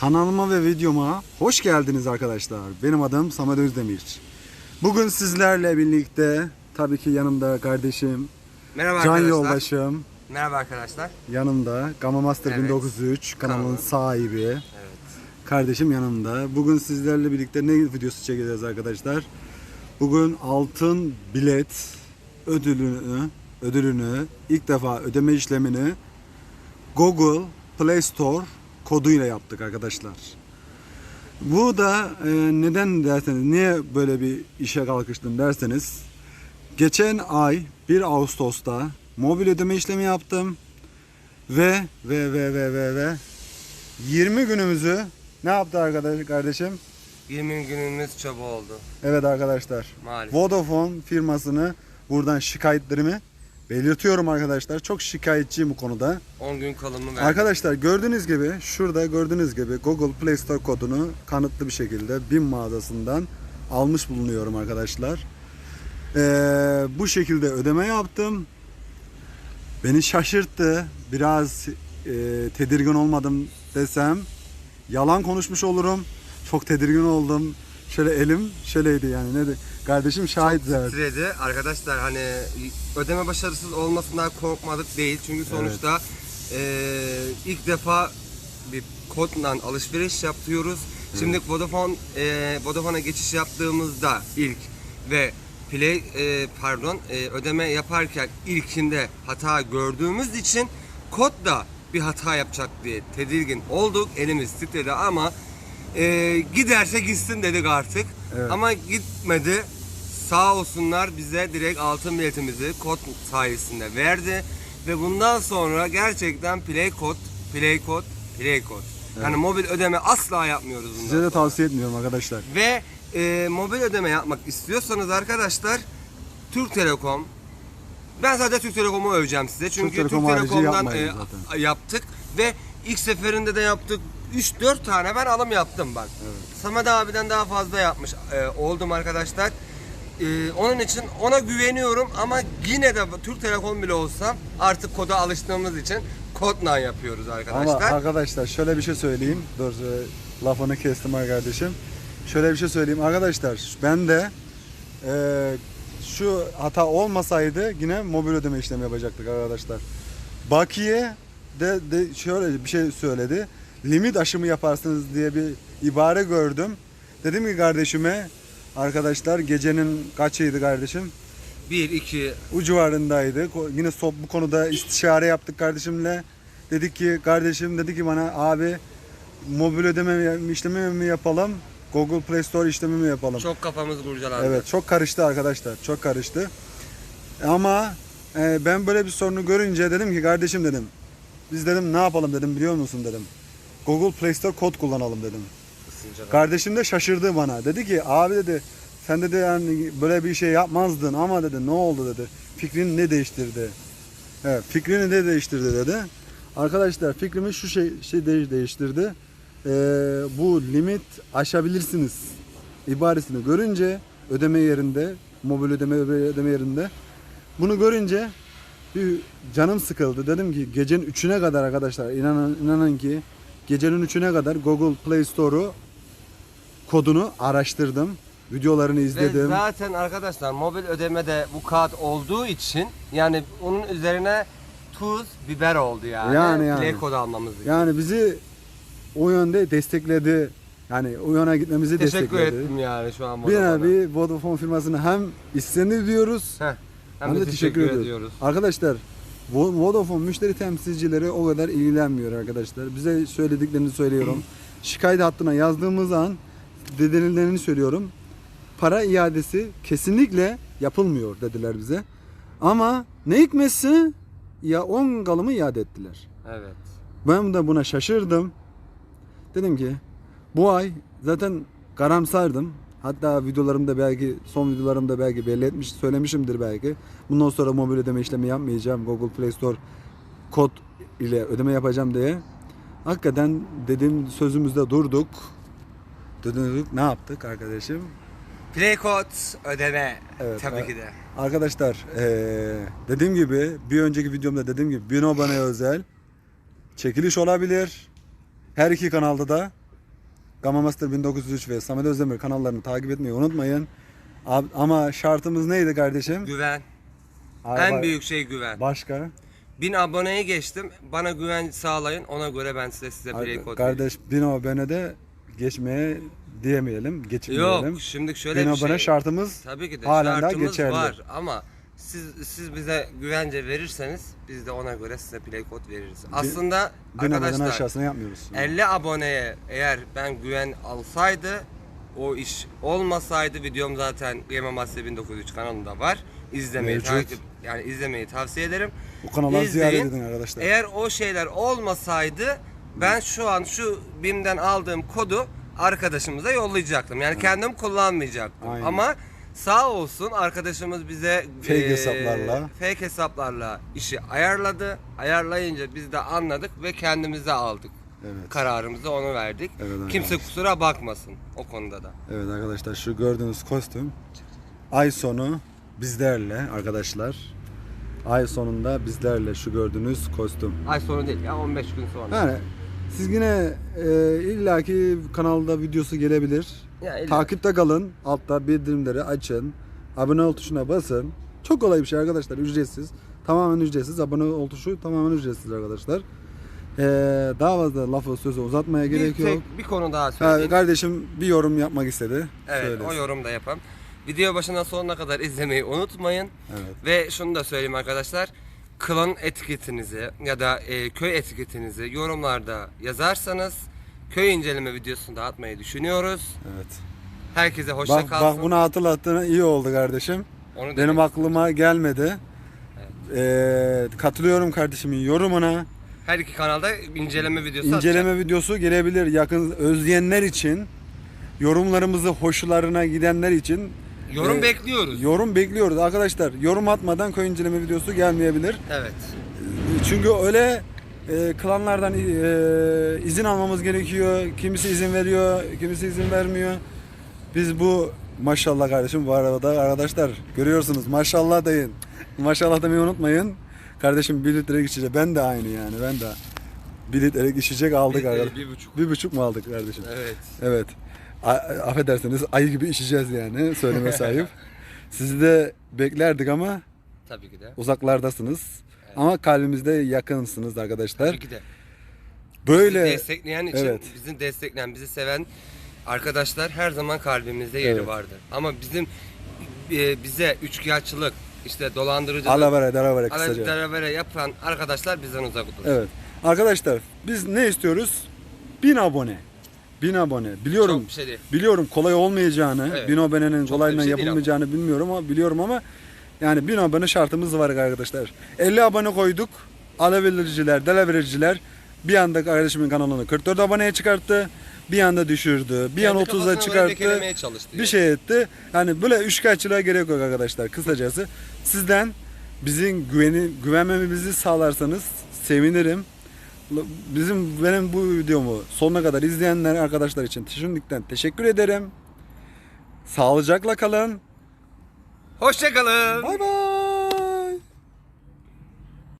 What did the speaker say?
Kanalıma ve videoma hoş geldiniz arkadaşlar. Benim adım Samet Özdemir. Bugün sizlerle birlikte tabii ki yanımda kardeşim Merhaba Can arkadaşlar. Yoldaşım, Merhaba arkadaşlar. yanımda Gamma Master Evet. 1903 kanalının Kanalın. sahibi. Evet. Kardeşim yanımda. Bugün sizlerle birlikte ne videosu çekeceğiz arkadaşlar? Bugün altın bilet ödülünü ödülünü ilk defa ödeme işlemini Google Play Store koduyla yaptık arkadaşlar. Bu da e, neden derseniz niye böyle bir işe kalkıştım derseniz geçen ay 1 Ağustos'ta mobil ödeme işlemi yaptım ve ve ve ve ve ve 20 günümüzü ne yaptı arkadaş kardeşim? 20 günümüz çaba oldu Evet arkadaşlar. maalesef. Vodafone firmasını buradan şikayetlerimi belirtiyorum arkadaşlar. Çok şikayetçiyim bu konuda. 10 gün kalımı verdi. Arkadaşlar gördüğünüz gibi şurada gördüğünüz gibi Google Play Store kodunu kanıtlı bir şekilde BİM mağazasından almış bulunuyorum arkadaşlar. Ee, bu şekilde ödeme yaptım. Beni şaşırttı. Biraz e, tedirgin olmadım desem yalan konuşmuş olurum. Çok tedirgin oldum. Şöyle elim şöyleydi yani. Ne de kardeşim şahit zaten. Titredi. Arkadaşlar hani ödeme başarısız olmasından korkmadık değil. Çünkü sonuçta eee, ilk defa bir kodla alışveriş yapıyoruz. Şimdi Vodafone eee Vodafone'a geçiş yaptığımızda ilk ve Play eee, pardon eee, ödeme yaparken ilkinde hata gördüğümüz için kod da bir hata yapacak diye tedirgin olduk. Elimiz titredi ama eee, giderse gitsin dedik artık. Evet. Ama gitmedi. Sağ olsunlar bize direkt altın biletimizi kod sayesinde verdi. Ve bundan sonra gerçekten play kod, play kod, play kod. Yani mobil ödeme asla yapmıyoruz bundan Size de sonra. tavsiye etmiyorum arkadaşlar. Ve e, mobil ödeme yapmak istiyorsanız arkadaşlar Türk Telekom ben zaten Türk Telekom'u öveceğim size. Çünkü Türk, Telekom harici Telekom'dan e, zaten. yaptık ve ilk seferinde de yaptık. 3-4 tane ben alım yaptım ben. Samet abiden daha fazla yapmış e, oldum arkadaşlar. E, onun için ona güveniyorum ama yine de Türk Telekom bile olsam artık koda alıştığımız için kodla yapıyoruz Ama arkadaşlar. arkadaşlar şöyle bir şey söyleyeyim. Dur e, lafını kestim kardeşim. Şöyle bir şey söyleyeyim arkadaşlar. Ben de e, şu hata olmasaydı yine mobil ödeme işlemi yapacaktık arkadaşlar. Bakiye de, de şöyle bir şey söyledi. Limit aşımı yaparsınız diye bir ibare gördüm. Dedim ki kardeşime arkadaşlar gecenin kaçıydı kardeşim? 1 2 o civarındaydı. Yine so- bu konuda istişare yaptık kardeşimle. Dedik ki kardeşim dedi ki bana abi mobil ödeme mi- işlemi mi yapalım? Google Play Store işlemi mi yapalım? çok kafamız kurcalandı. Evet çok karıştı arkadaşlar. Çok karıştı. Ama e, ben böyle bir sorunu görünce dedim ki kardeşim dedim. Biz dedim ne yapalım dedim biliyor musun dedim. Google Play Store kod kullanalım dedim. Da. Kardeşim de şaşırdı bana. Dedi ki abi dedi sen dedi yani böyle bir şey yapmazdın ama dedi ne oldu dedi. Fikrini ne değiştirdi? Evet fikrini ne değiştirdi dedi. Arkadaşlar fikrimi şu şey, şey değiş- değiştirdi. Ee, bu limit aşabilirsiniz ibaresini görünce ödeme yerinde mobil ödeme ödeme yerinde bunu görünce bir canım sıkıldı. Dedim ki gecenin 3'üne kadar arkadaşlar inanın, inanın ki gecenin 3'üne kadar Google Play Store'u kodunu araştırdım. Videolarını Ve izledim. zaten arkadaşlar mobil ödemede bu kağıt olduğu için yani onun üzerine tuz, biber oldu yani. Yani, yani. Play kod almamız için. Yani bizi o yönde destekledi. Yani o yana gitmemizi Teşekkür destekledi. ettim yani şu an Bir Vodafone'a. nevi Vodafone firmasını hem istendi diyoruz Heh, hem, de teşekkür, ediyoruz. Arkadaşlar Vo- Vodafone müşteri temsilcileri o kadar ilgilenmiyor arkadaşlar. Bize söylediklerini söylüyorum. Şikayet hattına yazdığımız an denildiğini söylüyorum. Para iadesi kesinlikle yapılmıyor dediler bize. Ama ne hikmetse ya 10 kalımı iade ettiler. Evet. Ben de buna şaşırdım. Dedim ki bu ay zaten karamsardım. Hatta videolarımda belki son videolarımda belki belli etmiş söylemişimdir belki. Bundan sonra mobil ödeme işlemi yapmayacağım. Google Play Store kod ile ödeme yapacağım diye. Hakikaten dediğim sözümüzde durduk. Durduk. Ne yaptık arkadaşım? Play kod ödeme. Evet, Tabii evet. ki de. Arkadaşlar eee, dediğim gibi bir önceki videomda dediğim gibi 1000 aboneye özel çekiliş olabilir. Her iki kanalda da Gamma Master 1903 ve Samet Özdemir kanallarını takip etmeyi unutmayın. Ab- Ama şartımız neydi kardeşim? Güven. Ay- En büyük şey güven. Başka? 1000 aboneye geçtim. Bana güven sağlayın. Ona göre ben size size play kod Kardeş bin abone de geçmeye diyemeyelim, geçmeyelim. Yok şimdi şöyle bin bir abone şey. şartımız Tabii ki de halen daha şartımız geçerli. var ama siz siz bize güvence verirseniz biz de ona göre size play kod veririz. Aslında bin arkadaşlar aşağısına yapmıyoruz. 50 aboneye eğer ben güven alsaydı o iş olmasaydı videom zaten Game Master 1903 kanalında var. İzlemeyi Mevcut. takip yani izlemeyi tavsiye ederim. Bu kanalları İzleyin. ziyaret edin arkadaşlar. Eğer o şeyler olmasaydı ben şu an şu BİM'den aldığım kodu arkadaşımıza yollayacaktım. Yani kendim kullanmayacaktım. Aynen. Ama sağ olsun arkadaşımız bize Fake hesaplarla. fake hesaplarla işi ayarladı. Ayarlayınca biz de anladık ve kendimize aldık. Evet. Kararımızı onu verdik. Evet, Kimse arkadaşlar. kusura bakmasın o konuda da. Evet arkadaşlar şu gördüğünüz kostüm ay sonu bizlerle arkadaşlar. Ay sonunda bizlerle şu gördüğünüz kostüm. Ay sonu değil ya 15 gün sonra. Yani siz yine e, illaki kanalda videosu gelebilir. Ya illa- Takipte kalın. Altta bildirimleri açın. Abone ol tuşuna basın. Çok kolay bir şey arkadaşlar. Ücretsiz. Tamamen ücretsiz. Abone ol tuşu tamamen ücretsiz arkadaşlar. Ee, daha fazla lafı sözü uzatmaya bir, gerek yok. tek- bir konu daha Ha, söyleyeyim. kardeşim bir yorum yapmak istedi. Evet Söylesin. o yorum da yapalım. Video başından sonuna kadar izlemeyi unutmayın. Evet. Ve şunu da söyleyeyim arkadaşlar. Klan etiketinizi ya da e, köy etiketinizi yorumlarda yazarsanız köy inceleme videosunu da atmayı düşünüyoruz. Evet. Herkese hoşça Bak, kalsın. bak bunu hatırlattığına iyi oldu kardeşim. Onu Benim aklıma gelmedi. Ee, katılıyorum kardeşimin yorumuna. her iki kanalda inceleme videosu İnceleme videosu gelebilir yakın özleyenler için. Yorumlarımızı hoşlarına gidenler için atacağım. Yorum e, bekliyoruz. yorum bekliyoruz arkadaşlar. Yorum atmadan köy inceleme videosu gelmeyebilir. evet. Çünkü öyle e, klanlardan e, izin almamız gerekiyor. Kimisi izin veriyor, kimisi izin vermiyor. Biz bu maşallah kardeşim bu arada arkadaşlar görüyorsunuz maşallah deyin. Maşallah demeyi unutmayın. Kardeşim bir litre içecek. Ben de aynı yani. Ben de bir litre içecek aldık de arkadaşlar. bir buçuk. Bir buçuk mu aldık kardeşim? Evet. Evet. Affedersiniz ayı gibi içeceğiz yani söyleme sahip. Sizi de beklerdik ama Tabii ki de. uzaklardasınız. Ama kalbimizde yakınsınız arkadaşlar. Tabii ki de. Böyle Bizi destekleyen için, Evet. bizi destekleyen, bizi seven arkadaşlar her zaman kalbimizde yeri Evet. vardır. Ama bizim e, bize üçkağıtçılık, işte dolandırıcılık, alavere dalavere kısaca. Aladarabere yapan arkadaşlar bizden uzak durun. Evet. Arkadaşlar biz ne istiyoruz? 1000 abone. 1000 abone. Biliyorum. Çok bir şey değil. Biliyorum kolay olmayacağını, Evet. 1000 abonenin kolayla şey değil yapılmayacağını bilmiyorum ama biliyorum ama yani 1000 abone şartımız var arkadaşlar. 50 abone koyduk. Alavericiler, delavericiler bir anda kardeşimin kanalını 44 aboneye çıkarttı. Bir anda düşürdü. Bir an Kendi 30'a kafasına göre çıkarttı. çalıştı Bir şey etti. Yani böyle üçkağıtçılığa gerek yok arkadaşlar. Kısacası sizden bizim güveni güvenmemizi sağlarsanız sevinirim. Bizim benim bu videomu sonuna kadar izleyenler arkadaşlar için şimdiden teşekkür ederim. Sağlıcakla kalın. Hoşçakalın. Bay bay.